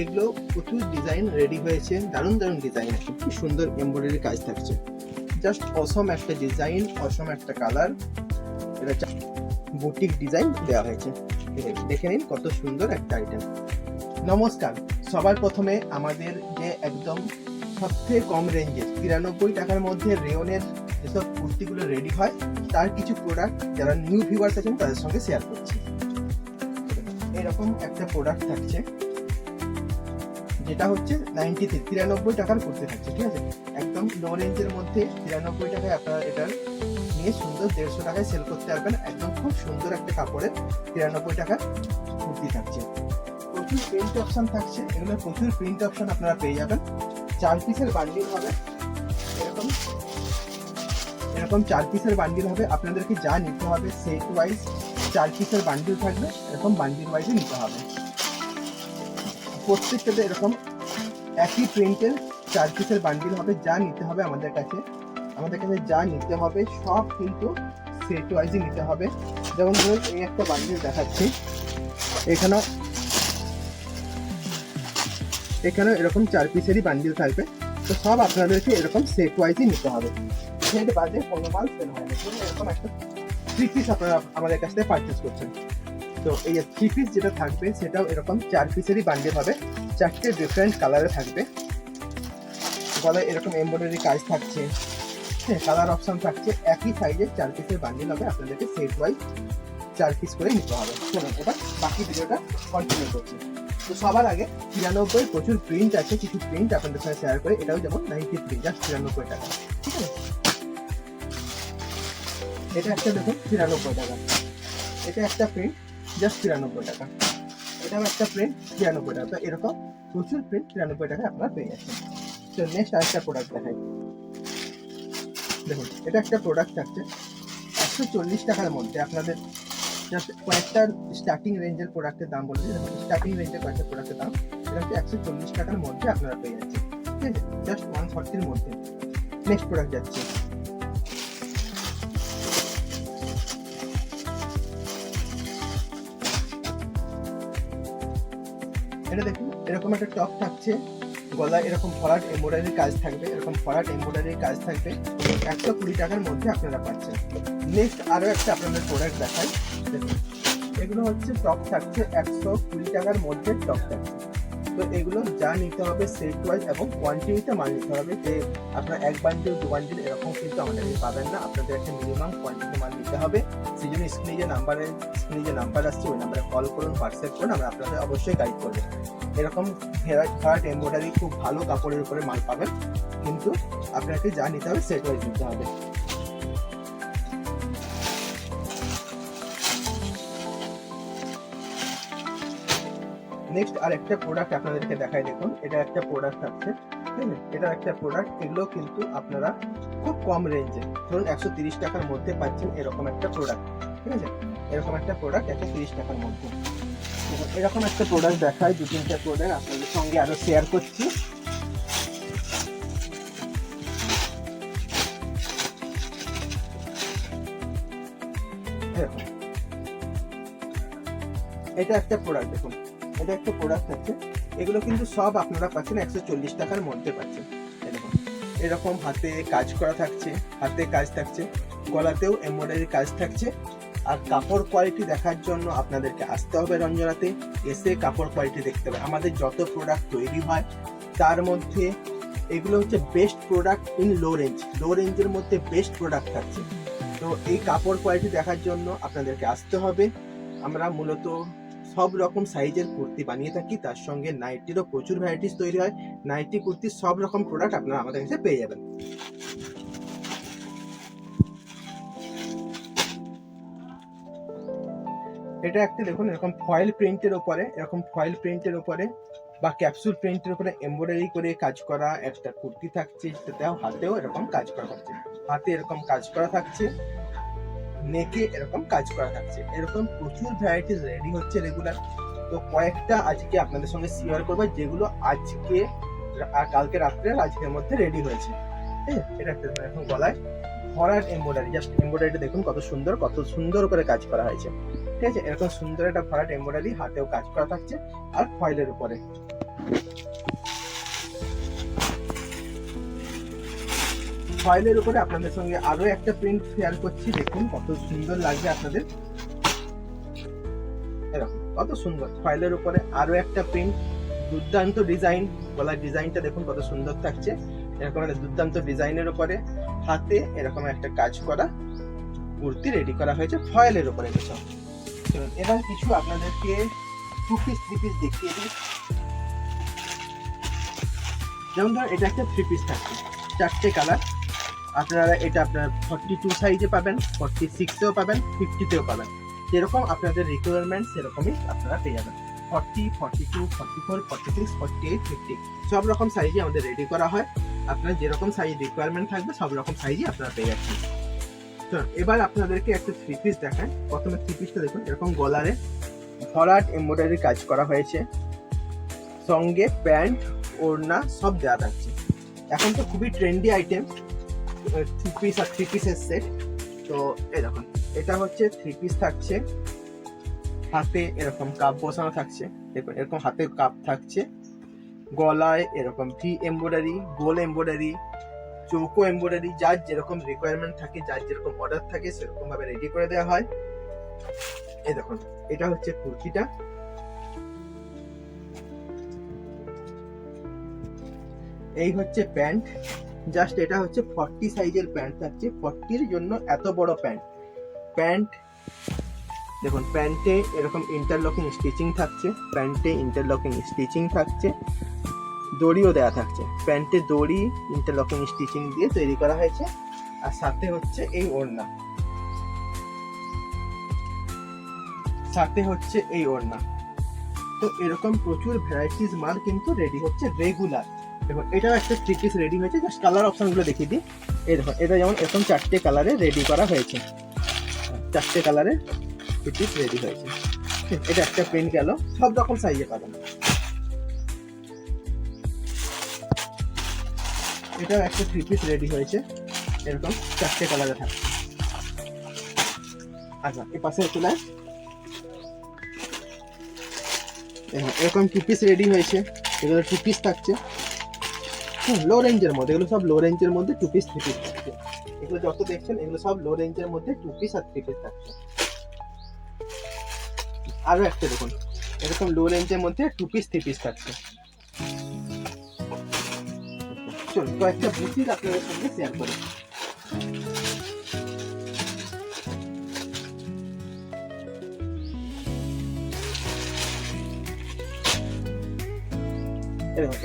এগুলো প্রচুর design ready হয়েছে, দারুণ দারুণ ডিজাইন কি সুন্দর এমব্রয়ডারি কাজ থাকছে। জাস্ট অসম একটা ডিজাইন অসম একটা কালার এটা বুটিক ডিজাইন দেওয়া হয়েছে। দেখে নিন কত সুন্দর একটা আইটেম নমস্কার, সবার প্রথমে আমাদের যে একদম সবথেকে কম রেঞ্জের তিরানব্বই টাকার মধ্যে রেওনের যেসব কুর্তিগুলো রেডি হয়, তার কিছু প্রোডাক্ট যারা নিউ ভিউয়ার্স আছেন তাদের সঙ্গে শেয়ার করছি। এরকম একটা প্রোডাক্ট থাকছে। যেটা হচ্ছে নাইনটি থ্রি তিরানব্বই টাকার করতে থাকছে, ঠিক আছে? একদম লো রেঞ্জের মধ্যে তিরানব্বই টাকায় আপনারা এটার নিয়ে সুন্দর দেড়শো টাকায় সেল করতে পারবেন। একদম খুব সুন্দর একটা কাপড়ের তিরানব্বই টাকার কুর্তি থাকছে। প্রচুর প্রিন্ট অপশন থাকছে, এগুলো প্রচুর প্রিন্ট অপশন আপনারা পেয়ে যাবেন। চার পিসের বান্ডিল হবে। এরকম এরকম চার পিসের বান্ডিল হবে। আপনাদেরকে যা নিতে হবে সেট ওয়াইজ চার পিসের বান্ডিল থাকবে, এরকম বান্ডিল ওয়াইজে নিতে হবে। প্রত্যেকটাতে এরকম একই প্রিন্টের চার পিসের বান্ডিল হবে, যা নিতে হবে আমাদের কাছে। আমাদের কাছে যা নিতে হবে, সব কিন্তু সেট ওয়াইজই নিতে হবে। যেমন ধরুন, এই একটা বান্ডিল দেখাচ্ছি। এখানেও এখানেও এরকম চার পিসেরই বান্ডিল থাকবে। তো সব আপনাদেরকে এরকম সেট ওয়াইজই নিতে হবে। সেট বাদে কোনো মাল সেল হয় না। এরকম একটা থ্রি পিস আপনারা আমাদের কাছ থেকে পারচেস করছেন। তো এই যে থ্রি পিস যেটা থাকবে, সেটাও এরকম চার পিসেরই বান্ডিল হবে। চারটে ডিফারেন্ট কালারে থাকবে। গলায় এরকম এমব্রয়ডারি কাজ থাকছে। হ্যাঁ কালার অপশন থাকছে। একই সাইজের চার পিসের বান্ডিল হবে। আপনাদেরকে সেট ওয়াইজ চার পিস করে নিতে হবে। চলুন, এবার বাকি ভিডিওটা কন্টিনিউ করছি। তো সবার আগে তিরানব্বই প্রচুর প্রিন্ট আছে, কিছু প্রিন্ট আপনাদের সাথে শেয়ার করে। এটাও যেমন নাইনটি থ্রি জাস্ট তিরানব্বই টাকা। ঠিক আছে? এটা একটা দেখুন, তিরানব্বই টাকা। এটা একটা প্রিন্ট জাস্ট তিরানব্বই টাকা। এটাও একটা প্রিন্ট তিরানব্বই টাকা। তো এরকম প্রচুর প্রিন্ট তিরানব্বই টাকা আপনারা পেয়ে যাচ্ছেন। তো নেক্সট আরেকটা প্রোডাক্ট দেখাই। দেখুন, এটা একটা প্রোডাক্ট থাকছে। একশো চল্লিশ টাকার মধ্যে আপনাদের জাস্ট কয়েকটা স্টার্টিং রেঞ্জের প্রোডাক্টের দাম বলে দিই। স্টার্টিং রেঞ্জের কয়েকটা প্রোডাক্টের দাম, এটা হচ্ছে একশো চল্লিশ টাকার মধ্যে আপনারা পেয়ে যাচ্ছেন। ঠিক আছে? জাস্ট ওয়ান ফর্টির মধ্যে। নেক্সট প্রোডাক্ট যাচ্ছে। এটা দেখুন, এরকম একটা টপ থাকছে। গলায় এরকম ফরাট এমব্রয়ডারির কাজ থাকবে, এরকম ফরাট এমব্রয়ডারির কাজ থাকবে। একশো কুড়ি টাকার মধ্যে আপনারা পাচ্ছেন। নেক্সট আরও একটা আপনাদের প্রোডাক্ট দেখাই। দেখুন, এগুলো হচ্ছে টপ থাকছে, একশো কুড়ি টাকার মধ্যে টপ থাকছে। তো এগুলো যা নিতে হবে সেট ওয়াইজ এবং কোয়ান্টিটিতে মাল নিতে হবে। যে আপনার এক বান্ডিল দু বান্ডিল এরকম কিন্তু আমাদের পাবেন না। আপনাদের একটা মিনিমাম কোয়ান্টিটি মাল নিতে হবে। সেই জন্য স্ক্রিনে যে নাম্বারে স্ক্রিনে যে নাম্বার আসছে, ওই নাম্বারে কল করুন হোয়াটসঅ্যাপ করুন, আমরা আপনাদের অবশ্যই গাইড করব এরকম ফেরাট এমব্রয়ডারি খুব ভালো কাপড়ের উপরে মাল পাবেন। কিন্তু আপনাকে যা নিতে হবে সেট ওয়াইজ নিতে হবে। নেক্সট আর একটা প্রোডাক্ট আপনাদেরকে দেখাই, দেখুন। এটা একটা প্রোডাক্ট আছে এটা একটা প্রোডাক্ট এগুলো কিন্তু আপনারা খুব কম রেঞ্জে ধরুন একশো তিরিশ টাকার মধ্যে পাচ্ছেন এরকম একটা প্রোডাক্ট ঠিক আছে? এরকম একটা প্রোডাক্ট একশো তিরিশ টাকার মধ্যে। এরকম একটা প্রোডাক্ট দেখায়, দু তিনটা প্রোডাক্ট আপনাদের সঙ্গে আরও শেয়ার করছি। এটা একটা প্রোডাক্ট দেখুন। এটা একটা প্রোডাক্ট আছে। এগুলো কিন্তু সব আপনারা পাচ্ছেন একশো চল্লিশ টাকার মধ্যে পাচ্ছেন। এরকম হাতে কাজ করা থাকছে, হাতে কাজ থাকছে, গলাতেও এমব্রয়ডারি কাজ থাকছে। আর কাপড় কোয়ালিটি দেখার জন্য আপনাদেরকে আসতে হবে রঞ্জনাতে এসে কাপড় কোয়ালিটি দেখতে হবে। আমাদের যত প্রোডাক্ট তৈরি হয়, তার মধ্যে এগুলো হচ্ছে best product in low range low রেঞ্জের মধ্যে বেস্ট প্রোডাক্ট থাকছে। তো এই কাপড় কোয়ালিটি দেখার জন্য আপনাদেরকে আসতে হবে। আমরা মূলত সব রকম সাইজের কুর্তি বানিয়ে থাকি, তার সঙ্গে নাইটিরও প্রচুর ভ্যারাইটিস তৈরি হয়। নাইটি কুর্তির সব রকম প্রোডাক্ট আপনারা আমাদের কাছে পেয়ে যাবেন। এটা একটা দেখুন, এরকম ফয়েল প্রিন্টের উপরে, এরকম ফয়েল প্রিন্টের ওপরে বা ক্যাপসুল প্রিন্টের উপরে এমব্রয়ডারি করে কাজ করা একটা কুর্তি থাকছে সেটাও হাতেও এরকম কাজ করা থাকছে হাতে এরকম কাজ করা থাকছে। নেকে এরকম কাজ করা থাকছে। এরকম প্রচুর ভ্যারাইটিস রেডি হচ্ছে রেগুলার তো কয়েকটা আজকে আপনাদের সঙ্গে শেয়ার করব, যেগুলো আজকে কালকে রাত্রে আজকের মধ্যে রেডি হয়েছে। আছে এটা একটা এখন গলায় ভরাট এমব্রয়ডারি জাস্ট এমব্রয়ডারিটা দেখুন কত সুন্দর কত সুন্দর করে কাজ করা হয়েছে। ঠিক আছে? এরকম সুন্দর একটা ভরাট এমব্রয়ডারি হাতেও কাজ করা থাকছে, আর ফয়েলের উপরে। ফয়েলের উপরে আপনাদের সঙ্গে আরও একটা প্রিন্ট শেয়ার করছি। দেখুন কত সুন্দর লাগবে আপনাদের। এরকম কত সুন্দর। ফয়েলের উপরে আরও একটা প্রিন্ট দুর্দান্ত ডিজাইন গলার ডিজাইনটা দেখুন কত সুন্দর থাকছে। এরকম একটা দুর্দান্ত ডিজাইনের উপরে হাতে এরকম একটা কাজ করা কুর্তি রেডি করা হয়েছে ফয়েলের উপরে কিছু চলুন, এবার কিছু আপনাদেরকে টু পিস থ্রি পিস দেখিয়ে দিই। যেমন ধর এটা একটা থ্রি পিস থাকছে চারটে কালার আপনারা এটা আপনার ফর্টি টু সাইজে পাবেন ফর্টি সিক্সেও পাবেন ফিফটিতেও পাবেন। যেরকম আপনাদের রিকোয়ারমেন্ট সেরকমই আপনারা পেয়ে যাবেন। Forty forty two forty four forty six forty eight fifty সব রকম সাইজে আমাদের রেডি করা হয়। আপনার যেরকম সাইজ রিকোয়ারমেন্ট থাকবে, সব রকম সাইজই আপনারা পেয়ে যাচ্ছেন। তো এবার আপনাদেরকে একটা থ্রি পিস দেখায় প্রথমে থ্রি পিসটা দেখুন, এরকম গলারে ভরাট এমব্রয়ডারি কাজ করা হয়েছে। সঙ্গে প্যান্ট, ওড়না সব দেওয়া থাকছে। এখন তো খুবই ট্রেন্ডি আইটেম থ্রি পিস আর থ্রি পিসের সেট তো দেখুন, এটা হচ্ছে থ্রি পিস থাকছে। হাতে এরকম কাপ বসানো থাকছে। দেখুন, এরকম হাতে কাপ থাকছে। গলায় এরকম ভি এমব্রয়ডারি গোল এমব্রয়ডারি চৌকো এমব্রয়ডারি যার যেরকম রিকোয়ারমেন্ট থাকে, যার যেরকম অর্ডার থাকে সেরকম ভাবে রেডি করে দেওয়া হয়। এই দেখুন, এটা হচ্ছে কুর্তিটা। এই হচ্ছে প্যান্ট। জাস্ট এটা হচ্ছে ফর্টি সাইজের প্যান্ট থাকছে। ফর্টির জন্য এত বড় প্যান্ট। প্যান্ট, দেখুন, প্যান্টে এরকম ইন্টারলকিং স্টিচিং থাকছে। প্যান্টে ইন্টারলকিং স্টিচিং থাকছে। দড়িও দেওয়া থাকছে। প্যান্টে দড়ি ইন্টারলকিং স্টিচিং দিয়ে তৈরি করা হয়েছে। আর সাথে হচ্ছে এই ওড়না। সাথে হচ্ছে এই ওড়না। তো এরকম প্রচুর ভ্যারাইটিস মাল কিন্তু রেডি হচ্ছে রেগুলার দেখুন এটাও একটা থ্রি পিস রেডি হয়েছে জাস্ট কালার অপশনগুলো দেখিয়ে দিই। এই দেখুন এটা যেমন এরকম চারটে কালারে রেডি করা হয়েছে। চারটে কালারে থ্রি পিস রেডি হয়েছে। এটা একটা প্রিন্ট গেল সব রকম সাইজে পাবেন এটাও একটা থ্রি পিস রেডি হয়েছে, এরকম চারটে কালারে থাকছে আচ্ছা এই পাশে চলে এরকম টু পিস রেডি হয়েছে, এগুলো টু পিস থাকছে। লো রেঞ্জের মধ্যে, এগুলো সব লো রেঞ্জের মধ্যে টু পিস থ্রি পিস থাকছে এগুলো যত দেখছেন, এগুলো সব লো রেঞ্জের মধ্যে টু পিস আর থ্রি পিস থাকছে। আরও একটা দেখুন, এরকম লো রেঞ্জের মধ্যে টু পিস থ্রি পিস থাকছে। চলুন, কয়েকটা বুটিক আপনাদের সঙ্গে শেয়ার করি।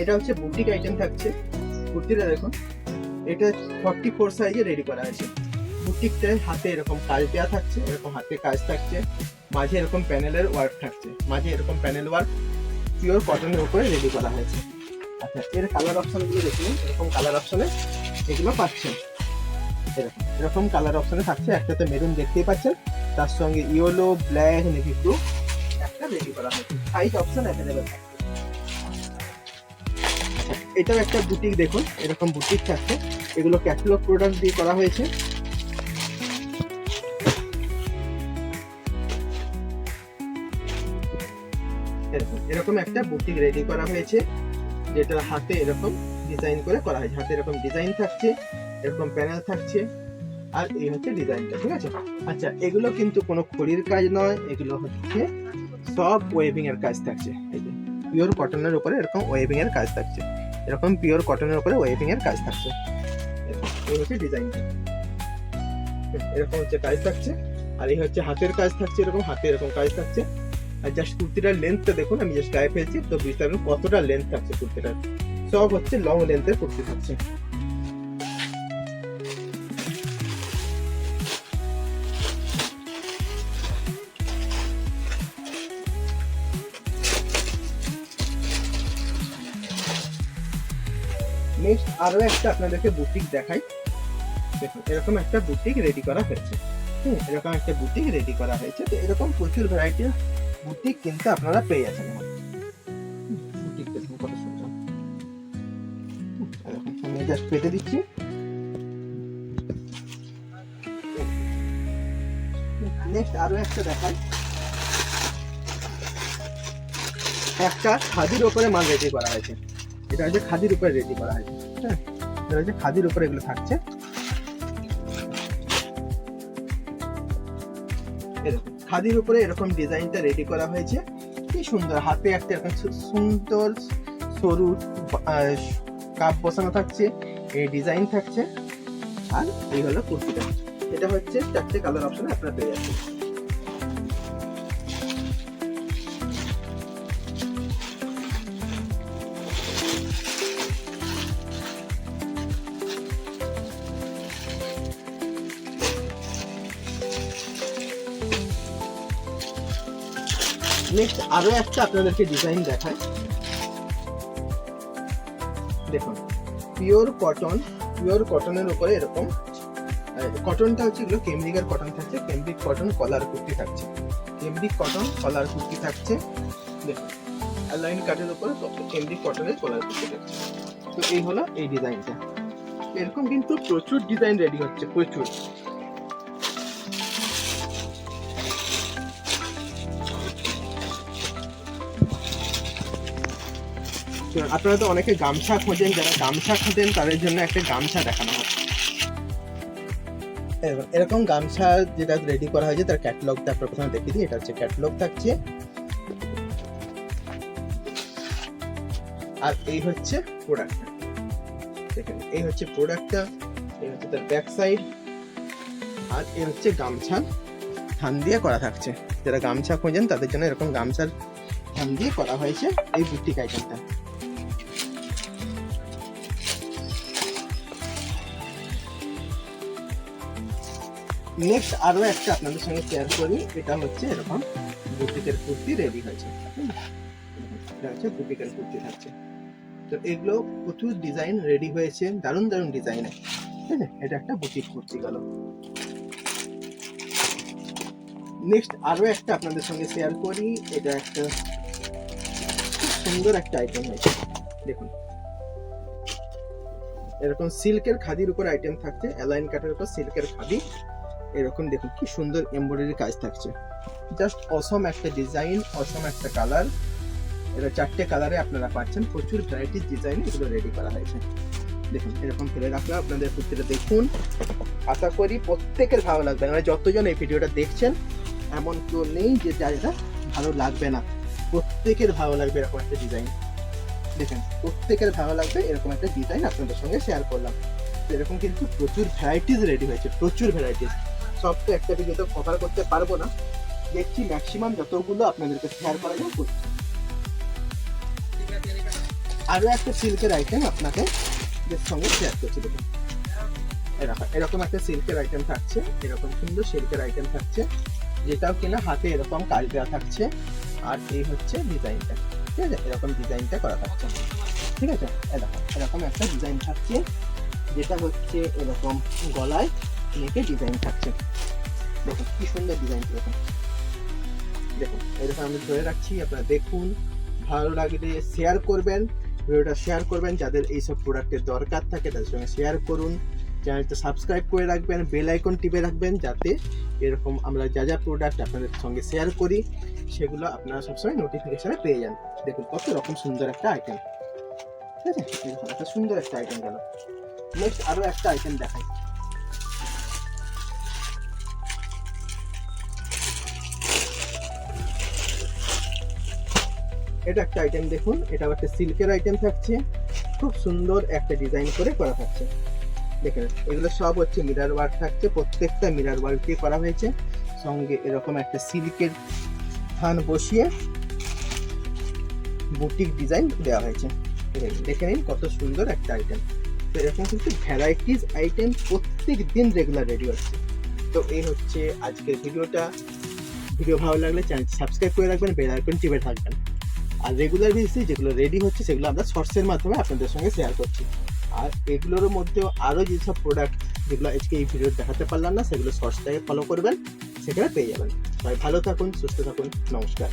এটা হচ্ছে বুটিক আইটেম থাকছে। কুর্তিটা দেখুন। এটা ফর্টি ফোর সাইজে রেডি করা আছে। বুটিকটায় হাতে এরকম কাজ দেওয়া থাকছে, এরকম হাতে কাজ থাকছে। মাঝে এরকম প্যানেলের ওয়ার্ক থাকছে। মাঝে এরকম প্যানেল ওয়ার্ক পিওর কটনের উপরে রেডি করা হয়েছে। আচ্ছা এর কালার অপশনগুলো দেখুন। এরকম কালার অপশানে এগুলো পাচ্ছেন এরকম এরকম কালার অপশনে থাকছে। একটাতে মেরুন দেখতেই পাচ্ছেন। তার সঙ্গে ইয়েলো ব্ল্যাক নেভি ব্লু একটা রেডি করা হয়েছে। সাইজ অপশন অ্যাভেলেবেল থাকছে। এটাও একটা বুটিক দেখুন, এরকম বুটিক থাকছে এগুলো ক্যাটালগ প্রোডাক্ট দিয়ে করা হয়েছে। এরকম একটা বুটিক রেডি করা হয়েছে, যেটা হাতে এরকম ডিজাইন করে করা হয়েছে। হাতে এরকম ডিজাইন থাকছে, এরকম প্যানেল থাকছে, আর এই হচ্ছে ডিজাইনটা ঠিক আছে? আচ্ছা এগুলো কিন্তু কোনো খড়ির কাজ নয়, এগুলো হচ্ছে সব ওয়েভিং এর কাজ থাকছে। এই যে পিওর কটনের উপরে এরকম ওয়েভিং এর কাজ থাকছে। এরকম পিওর কটনের উপরে ওয়েভিং এর কাজ থাকছে। এই হচ্ছে ডিজাইনটা এরকম হচ্ছে কাজ থাকছে, আর এই হচ্ছে হাতের কাজ থাকছে, এরকম হাতে এরকম কাজ থাকছে। আর জাস্ট কুর্তিটার লেন্থটা দেখুন, আমি জাস্ট গায়ে ফেলছি তো বুঝতে পারবেন কতটা লেন্থ থাকছে কুর্তিটার। সব হচ্ছে লং লেন্থের কুর্তি থাকছে। নেক্সট আরও একটা আপনাদেরকে বুটিক দেখাই। দেখুন, এরকম একটা বুটিক রেডি করা হয়েছে। হুম, এরকম একটা বুটিক রেডি করা হয়েছে। তো এরকম প্রচুর ভ্যারাইটির বুটিক কিন্তু আপনারা পেয়ে যাচ্ছেন বুটিক দেখুন কত সুন্দর। আমি জাস্ট পেতে দিচ্ছি। নেক্সট আরও একটা দেখাই। একটা খাদির উপরে মাল রেডি করা হয়েছে। এটা হচ্ছে খাদির উপরে রেডি করা হয়েছে। হ্যাঁ হচ্ছে খাদির উপরে এগুলো থাকছে। খাদির উপরে এরকম ডিজাইনটা রেডি করা হয়েছে। কি সুন্দর, হাতে একটা এরকম সুন্দর সরু কাপ বসানো থাকছে, এই ডিজাইন থাকছে। আর এই হলো কুর্তিটা। এটা হচ্ছে চারটে কালার অপশনে আপনারা পেয়ে যাচ্ছেন নেক্সট আরও একটা আপনাদেরকে ডিজাইন দেখায়। দেখুন পিওর কটন পিওর কটনের উপরে এরকম কটনটা হচ্ছে এগুলো কেমব্রিকের কটন থাকছে কেমব্রিক কটন কলার কুর্তি থাকছে। কেমব্রিক কটন কলার কুর্তি থাকছে, দেখুন লাইন কাটের উপরে কেমব্রিক কটনের কলার কুর্তি থাকছে। তো এই হলো এই ডিজাইনটা এরকম কিন্তু প্রচুর ডিজাইন রেডি হচ্ছে, প্রচুর। আপনারা তো অনেকে গামছা খোঁজেন, যারা গামছা খোঁজেন, তাদের জন্য একটা গামছা দেখানো হয় এরকম- গামছা যেটা রেডি করা হয়েছে, তার ক্যাটালগটা আপনার প্রথমে দেখিয়ে দিই, এটা হচ্ছে ক্যাটালগ থাকছে। আর এই হচ্ছে প্রোডাক্টটা দেখেন, এই হচ্ছে প্রোডাক্টটা এই হচ্ছে তার ব্যাক সাইড আর এর হচ্ছে গামছা থান দিয়ে করা থাকছে। যারা গামছা খোঁজেন, তাদের জন্য এরকম গামছার থান দিয়ে করা হয়েছে এই বুটিক আইটেমটা নেক্সট আরও একটা আপনাদের সঙ্গে শেয়ার করি। এটা হচ্ছে এরকম বুটিকের কুর্তি রেডি হয়েছে। এটা হচ্ছে বুটিকের কুর্তি থাকছে। তো এগুলো প্রচুর ডিজাইন রেডি হয়েছে। দারুণ দারুণ ডিজাইনে ঠিক আছে? এটা একটা বুটিক কুর্তি গেল। নেক্সট আরও একটা আপনাদের সঙ্গে শেয়ার করি। এটা একটা খুব সুন্দর একটা আইটেম হয়েছে। দেখুন। এরকম সিল্কের খাদির উপর আইটেম থাকছে। অ্যালাইন কাটের উপর সিল্কের খাদি। এরকম দেখুন কি সুন্দর এমব্রয়ডারি কাজ থাকছে। জাস্ট অসম একটা ডিজাইন অসম একটা কালার এটা চারটে কালারে আপনারা পাচ্ছেন। প্রচুর ভ্যারাইটিস ডিজাইন এগুলো রেডি করা হয়েছে। দেখুন, এরকম ফেলে রাখলাম। আপনাদের কুর্তিটা দেখুন। আশা করি প্রত্যেকের ভালো লাগবে। মানে যতজন এই ভিডিওটা দেখছেন, এমন কেউ নেই যে যারা ভালো লাগবে না। প্রত্যেকের ভালো লাগবে এরকম একটা ডিজাইন দেখেন, প্রত্যেকের ভালো লাগবে এরকম একটা ডিজাইন আপনাদের সঙ্গে শেয়ার করলাম। এরকম কিন্তু প্রচুর ভ্যারাইটিস রেডি হয়েছে। প্রচুর ভ্যারাইটিস সব তো একটা ভিডিওতে কভার করতে পারব না। দেখছি ম্যাক্সিমাম যতগুলো আপনাদেরকে শেয়ার করা যায় করছি আরও একটা সিল্কের আইটেম আপনাকে সঙ্গে শেয়ার করছি, দেখুন। এরকম এরকম একটা সিল্কের আইটেম থাকছে, এরকম সুন্দর সিল্কের আইটেম থাকছে, যেটাও কিনা হাতে এরকম কাজ দেওয়া থাকছে। আর এই হচ্ছে ডিজাইনটা ঠিক আছে? এরকম ডিজাইনটা করা থাকছে। ঠিক আছে? এরকম এরকম একটা ডিজাইন থাকছে, যেটা হচ্ছে এরকম গলায় নেকে ডিজাইন থাকছে। দেখুন, কি সুন্দর ডিজাইন দেখুন দেখুন এরকম আমি ধরে রাখছি, আপনারা দেখুন, ভালো লাগলে শেয়ার করবেন, ভিডিওটা শেয়ার করবেন, যাদের এইসব প্রোডাক্টের দরকার থাকে, তাদের সঙ্গে শেয়ার করুন। চ্যানেলটা সাবস্ক্রাইব করে রাখবেন বেল আইকন টিপে রাখবেন, যাতে এরকম আমরা যা যা প্রোডাক্ট আপনাদের সঙ্গে শেয়ার করি, সেগুলো আপনারা সবসময় নোটিফিকেশনে পেয়ে যান। দেখুন, কত রকম সুন্দর একটা আইটেম ঠিক আছে? একটা সুন্দর একটা আইটেম গেল। নেক্সট আরও একটা আইটেম দেখাই। এটা একটা আইটেম দেখুন, এটা একটা সিল্কের আইটেম থাকছে। খুব সুন্দর একটা ডিজাইন করে করা থাকছে। দেখেন, এগুলো সব হচ্ছে মিরার ওয়ার্ক থাকছে, প্রত্যেকটা মিরার ওয়ার্ক দিয়ে করা হয়েছে। সঙ্গে এরকম একটা সিল্কের থান বসিয়ে বুটিক ডিজাইন দেওয়া হয়েছে। দেখে নিন কত সুন্দর একটা আইটেম তো এরকম কিন্তু ভ্যারাইটিস আইটেম প্রত্যেক দিন রেগুলার রেডি হচ্ছে। তো এই হচ্ছে আজকের ভিডিওটা। ভিডিও ভালো লাগলে চ্যানেল সাবস্ক্রাইব করে রাখবেন বেল আইকন টিপে থাকবেন। আর রেগুলার বেসিসে যেগুলো রেডি হচ্ছে, সেগুলো আমরা শর্টসের মাধ্যমে আপনাদের সঙ্গে শেয়ার করছি। আর এগুলোর মধ্যেও আরও যেসব প্রোডাক্ট যেগুলো আজকে এই ভিডিও দেখাতে পারলাম না, সেগুলো শর্টসটাকে ফলো করবেন, সেখানে পেয়ে যাবেন। সবাই ভালো থাকুন, সুস্থ থাকুন, নমস্কার।